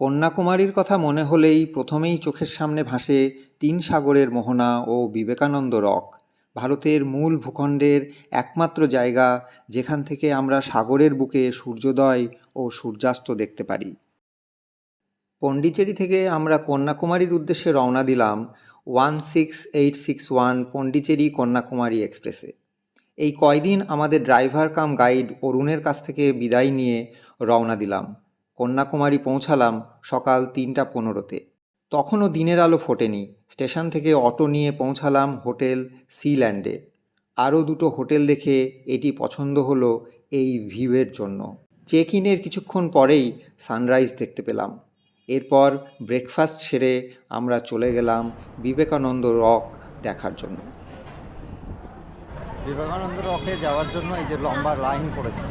কন্যাকুমারীর কথা মনে হলেই প্রথমেই চোখের সামনে ভাসে তিন সাগরের মোহনা ও বিবেকানন্দ রক, ভারতের মূল ভূখণ্ডের একমাত্র জায়গা যেখান থেকে আমরা সাগরের বুকে সূর্যোদয় ও সূর্যাস্ত দেখতে পারি। পণ্ডিচেরি থেকে আমরা কন্যাকুমারীর উদ্দেশ্যে রওনা দিলাম one six eight six one Pondicherry Kanyakumari এক্সপ্রেসে। এই কয়দিন আমাদের ড্রাইভার কাম গাইড অরুণের কাছ থেকে বিদায় নিয়ে রওনা দিলাম। কন্যাকুমারী পৌঁছালাম সকাল তিনটা পনেরোতে। তখনও দিনের আলো ফোটেনি। স্টেশন থেকে অটো নিয়ে পৌঁছালাম হোটেল সিল্যান্ডে। আরও দুটো হোটেল দেখে এটি পছন্দ হলো এই ভিউয়ের জন্য। চেক ইনের কিছুক্ষণ পরেই সানরাইজ দেখতে পেলাম। এরপর ব্রেকফাস্ট সেরে আমরা চলে গেলাম বিবেকানন্দ রক দেখার জন্য। বিবেকানন্দ রকে যাওয়ার জন্য এই যে লম্বা লাইন পড়েছে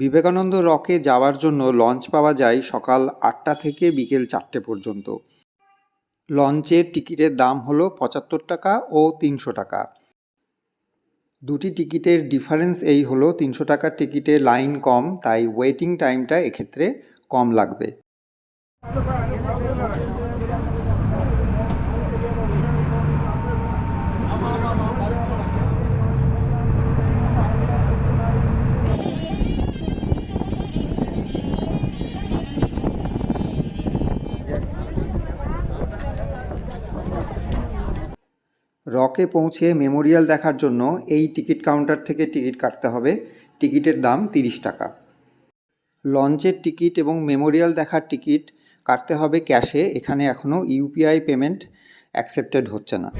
বিবেকানন্দ রকে যাওয়ার জন্য লঞ্চ পাওয়া যায় সকাল আটটা থেকে বিকেল চারটে পর্যন্ত। লঞ্চের টিকিটের দাম হলো পঁচাত্তর টাকা ও তিনশো টাকা। দুটি টিকিটের ডিফারেন্স এই হলো তিনশো টাকার টিকিটে লাইন কম, তাই ওয়েটিং টাইমটা এক্ষেত্রে কম লাগবে। রকে পৌঁছে মেমোরিয়াল দেখার জন্য এই টিকিট কাউন্টার থেকে টিকিট কাটতে হবে। টিকিটের দাম তিরিশ টাকা। লঞ্চের টিকিট এবং মেমোরিয়াল দেখার টিকিট কাটতে হবে ক্যাশে এখানে এখনও ইউপিআই পেমেন্ট অ্যাকসেপ্টেড হচ্ছে না।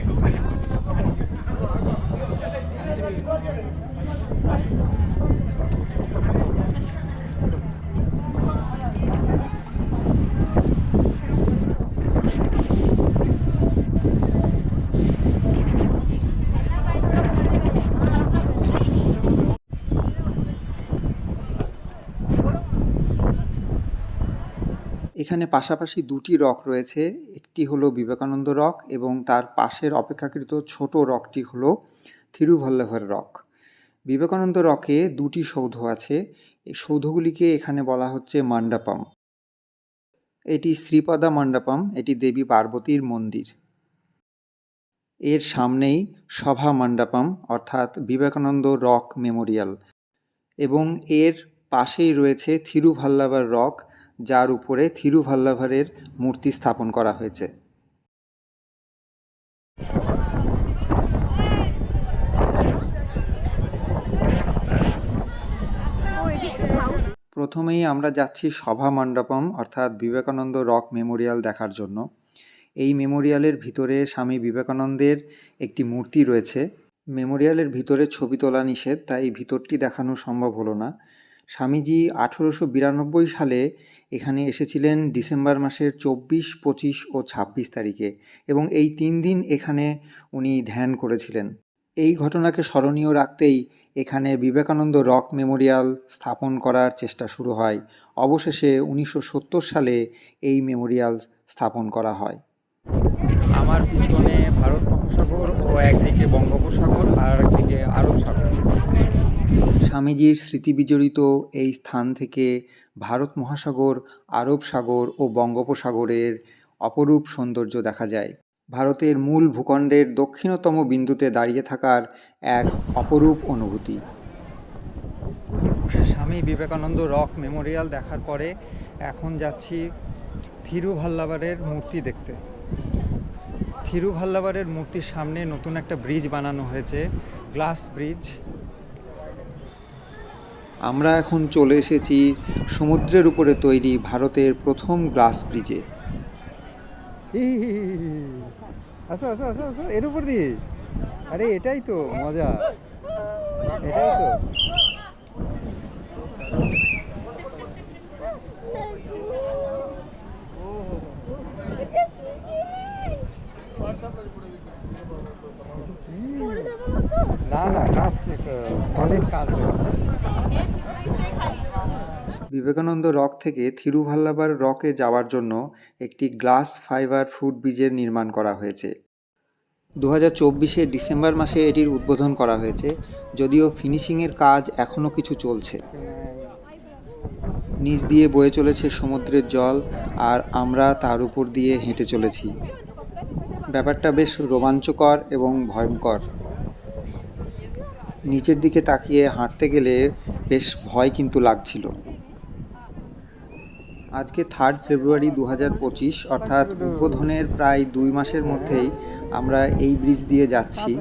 এখানে পাশাপাশি দুটি রক রয়েছে। একটি হলো বিবেকানন্দ রক এবং তার পাশের অপেক্ষাকৃত ছোট রকটি হলো থিরুভল্লভর রক। বিবেকানন্দ রকে দুটি সৌধ আছে। এই সৌধগুলিকে এখানে বলা হচ্ছে মণ্ডপম। এটি শ্রীপদা মণ্ডপম, এটি দেবী পার্বতীর মন্দির। এর সামনেই সভা মণ্ডপম, অর্থাৎ বিবেকানন্দ রক মেমোরিয়াল। এবং এর পাশেই রয়েছে থিরুভাল্লাভার রক যার উপরে থিরুভাল্লাভারের মূর্তি স্থাপন করা হয়েছে। প্রথমেই আমরা যাচ্ছি সভা মণ্ডপম, অর্থাৎ বিবেকানন্দ রক মেমোরিয়াল দেখার জন্য। এই মেমোরিয়ালের ভিতরে স্বামী বিবেকানন্দের একটি মূর্তি রয়েছে। মেমোরিয়ালের ভিতরে ছবি তোলা নিষেধ, তাই ভিতরটি দেখানো সম্ভব হলো না। স্বামীজি আঠেরোশো বিরানব্বই সালে এখানে এসেছিলেন ডিসেম্বর মাসের চব্বিশ, পঁচিশ ও ছাব্বিশ তারিখে এবং এই তিন দিন এখানে উনি ধ্যান করেছিলেন। এই ঘটনাকে স্মরণীয় রাখতেই এখানে বিবেকানন্দ রক মেমোরিয়াল স্থাপন করার চেষ্টা শুরু হয়। অবশেষে উনিশশো সত্তর সালে এই মেমোরিয়াল স্থাপন করা হয়। আমার পিছনে ভারত মহাসাগর ও একদিকে বঙ্গোপসাগর আর একদিকে আরব সাগর। স্বামীজির স্মৃতিবিজড়িত এই স্থান থেকে ভারত মহাসাগর, আরব সাগর ও বঙ্গোপসাগরের অপরূপ সৌন্দর্য দেখা যায়। ভারতের মূল ভূখণ্ডের দক্ষিণতম বিন্দুতে দাঁড়িয়ে থাকার এক অপরূপ অনুভূতি। স্বামী বিবেকানন্দ রক মেমোরিয়াল দেখার পরে এখন যাচ্ছি থিরুভাল্লাবারের মূর্তি দেখতে। থিরুভাল্লাবারের মূর্তির সামনে নতুন একটা ব্রিজ বানানো হয়েছে, গ্লাস ব্রিজ। আমরা এখন চলে এসেছি সমুদ্রের উপরে তৈরি ভারতের প্রথম গ্লাস ব্রিজে। আসো আসো আসো আসো এর উপর দিয়ে। আরে এটাই তো মজা। এটাই তো। না না কাজ সলিড কাজ বিবেকানন্দ রক থেকে থিরুভাল্লাবার রকে যাওয়ার জন্য একটি গ্লাস ফাইবার ফুট ব্রিজের নির্মাণ করা হয়েছে। দু হাজার ডিসেম্বর মাসে এটির উদ্বোধন করা হয়েছে, যদিও ফিনিশিংয়ের কাজ এখনও কিছু চলছে। নিচ দিয়ে বয়ে চলেছে সমুদ্রের জল, আর আমরা তার উপর দিয়ে হেঁটে চলেছি। ব্যাপারটা বেশ রোমাঞ্চকর এবং ভয়ঙ্কর। নিচের দিকে তাকিয়ে হাঁটতে গেলে বেশ ভয় কিন্তু লাগছিল। আজকে থার্ড ফেব্রুয়ারি দু পঁচিশ, অর্থাৎ উদ্বোধনের প্রায় দুই মাসের মধ্যেই আমরা এই ব্রিজ দিয়ে যাচ্ছি।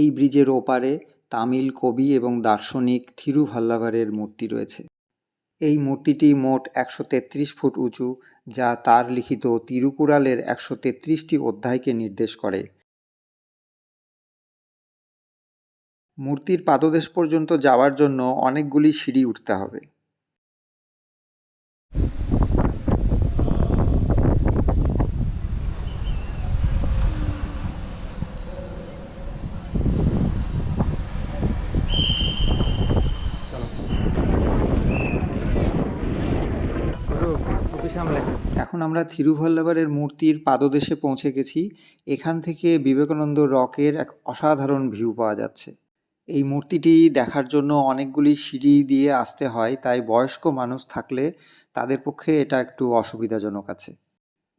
এই ব্রিজের ওপারে তামিল কবি এবং দার্শনিক থিরুভাল্লাভারের মূর্তি রয়েছে। এই মূর্তিটি মোট একশো তেত্রিশ ফুট উঁচু, যা তার লিখিত তিরুকুরালের একশো তেত্রিশটি অধ্যায়কে নির্দেশ করে। মূর্তির পাদদেশ পর্যন্ত যাওয়ার জন্য অনেকগুলি সিঁড়ি উঠতে হবে চলো গুরু টুপি সামলে এখন আমরা থিরুভাল্লাভারের মূর্তির পাদদেশে পৌঁছে গেছি। এখান থেকে বিবেকানন্দ রকের এক অসাধারণ ভিউ পাওয়া যাচ্ছে। এই মূর্তিটি দেখার জন্য অনেকগুলি সিঁড়ি দিয়ে আসতে হয়, তাই বয়স্ক মানুষ থাকলে তাদের পক্ষে এটা একটু অসুবিধাজনক আছে।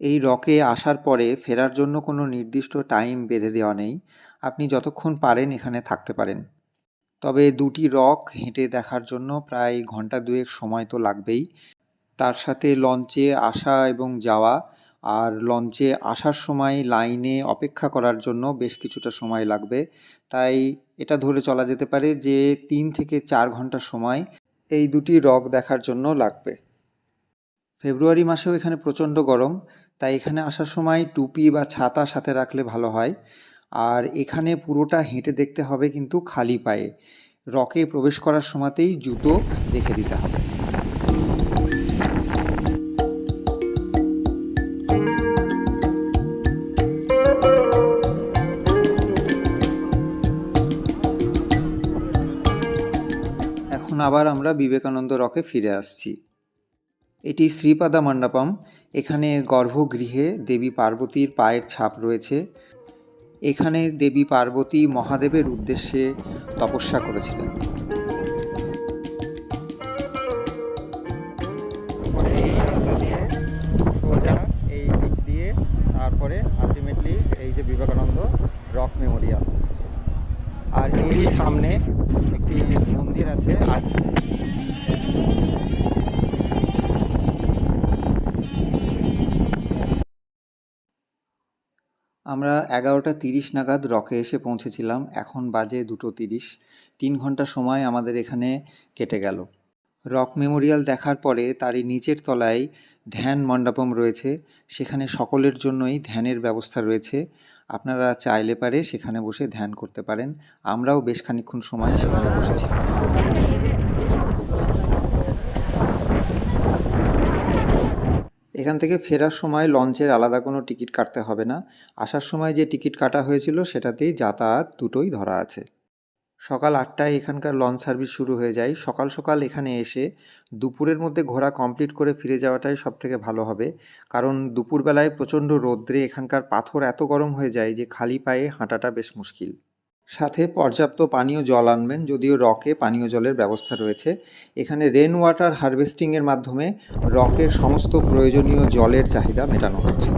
এই রকে আসার পরে ফেরার জন্য কোনো নির্দিষ্ট টাইম বেঁধে দেওয়া নেই। আপনি যতক্ষণ পারেন এখানে থাকতে পারেন। তবে দুটি রক হেঁটে দেখার জন্য প্রায় ঘণ্টা দুয়েক সময় তো লাগবেই। তার সাথে লঞ্চে আসা এবং যাওয়া আর লঞ্চে আসার সময় লাইনে অপেক্ষা করার জন্য বেশ কিছুটা সময় লাগবে। তাই এটা ধরে চলা যেতে পারে যে তিন থেকে চার ঘণ্টা সময় এই দুটি রক দেখার জন্য লাগবে। ফেব্রুয়ারি মাসেও এখানে প্রচণ্ড গরম, তাই এখানে আসার সময় টুপি বা ছাতা সাথে রাখলে ভালো হয়। আর এখানে পুরোটা হেঁটে দেখতে হবে কিন্তু খালি পায়ে। রকে প্রবেশ করার সময়তেই জুতো রেখে দিতে হবে। এখন আবার আমরা বিবেকানন্দ রকে ফিরে আসছি। এটি শ্রীপাদা মণ্ডপম। এখানে গর্ভগৃহে দেবী পার্বতীর পায়ের ছাপ রয়েছে। এখানে দেবী পার্বতী মহাদেবের উদ্দেশ্যে তপস্যা করেছিলেন। তারপরে আলটিমেটলি এই যে বিবেকানন্দ রক মেমোরিয়াল। আর এই সামনে আমরা এগারোটা তিরিশ নাগাদ রকে এসে পৌঁছেছিলাম। এখন বাজে দুটো তিরিশ। তিন ঘণ্টা সময় আমাদের এখানে কেটে গেল। রক মেমোরিয়াল দেখার পরে তারই নিচের তলায় ধ্যান মণ্ডপম রয়েছে। সেখানে সকলের জন্যই ধ্যানের ব্যবস্থা রয়েছে। আপনারা চাইলে পারে সেখানে বসে ধ্যান করতে পারেন। আমরাও বেশ খানিক্ষণ সময় সেখানে বসেছিলাম এখান থেকে ফেরার সময় লঞ্চের আলাদা কোনো টিকিট কাটতে হবে না। আসার সময় যে টিকিট কাটা হয়েছিল সেটাতেই যাতায়াত দুটোই ধরা আছে। সকাল আটটায় এখানকার লঞ্চ সার্ভিস শুরু হয়ে যায়। সকাল সকাল এখানে এসে দুপুরের মধ্যে ঘোরা কমপ্লিট করে ফিরে যাওয়াটাই সব থেকে ভালো হবে। কারণ দুপুরবেলায় প্রচণ্ড রৌদ্রে এখানকার পাথর এত গরম হয়ে যায় যে খালি পায়ে হাঁটাটা বেশ মুশকিল। সাথে পর্যাপ্ত পানীয় জল আনবেন, যদিও রকে পানীয় জলের ব্যবস্থা রয়েছে। এখানে রেন ওয়াটার হারভেস্টিংয়ের মাধ্যমে রকের সমস্ত প্রয়োজনীয় জলের চাহিদা মেটানো হচ্ছে।